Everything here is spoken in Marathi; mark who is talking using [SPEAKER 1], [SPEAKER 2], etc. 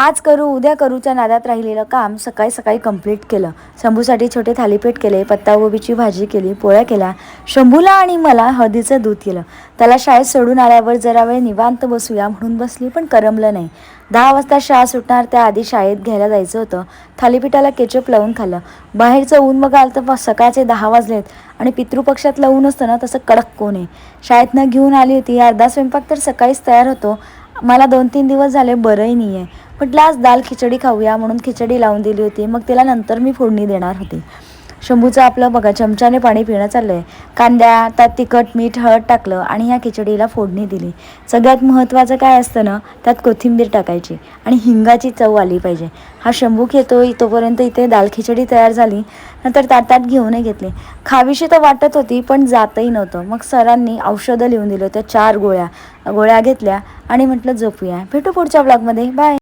[SPEAKER 1] आज करू उद्या करूच्या नादात राहिलेलं काम सकाळी सकाळी कंप्लीट केलं. शंभूसाठी छोटे थालीपीठ केले पत्तागोबीची भाजी केली पोळ्या केल्या. शंभूला आणि मला हळदीचं दूध केलं त्याला शाळेत सोडून आल्यावर जरा वेळ निवांत बसूया म्हणून बसली पण करमलं नाही. दहा वाजता शाळा सुटणार त्याआधी शाळेत घ्यायला जायचं होतं. थालीपीठाला केचप लावून खाल्लं. बाहेरचं ऊन बघाल तर सकाळचे दहा वाजलेत आणि पितृपक्षातलं ऊन असतं ना तसं कडक कोण आहे? शाळेतनं घेऊन आली होती. अर्धा स्वयंपाक तर सकाळीच तयार होतो. मला दोन तीन दिवस झाले बरंही नाही आहे म्हटलं आज दाल खिचडी खाऊया म्हणून खिचडी लावून दिली होती. मग तिला नंतर मी फोडणी देणार होती. शंभूचं आपलं बघा चमच्याने पाणी पिणं चाललं आहे कांद्या त्यात तिखट मीठ हळद टाकलं आणि ह्या खिचडीला फोडणी दिली. सगळ्यात महत्त्वाचं काय असतं ना त्यात कोथिंबीर टाकायची आणि हिंगाची चव आली पाहिजे. हा शंभू घेतो तोपर्यंत इथे दाल खिचडी तयार झाली. नंतर ताटात घेऊनही घेतली. खावीशी तर वाटत होती पण जातही नव्हतं. मग सरांनी औषधं लिहून दिली होत्या चार गोळ्या गोळ्या घेतल्या आणि म्हटलं झोपूया. भेटू पुढच्या ब्लॉगमध्ये बाय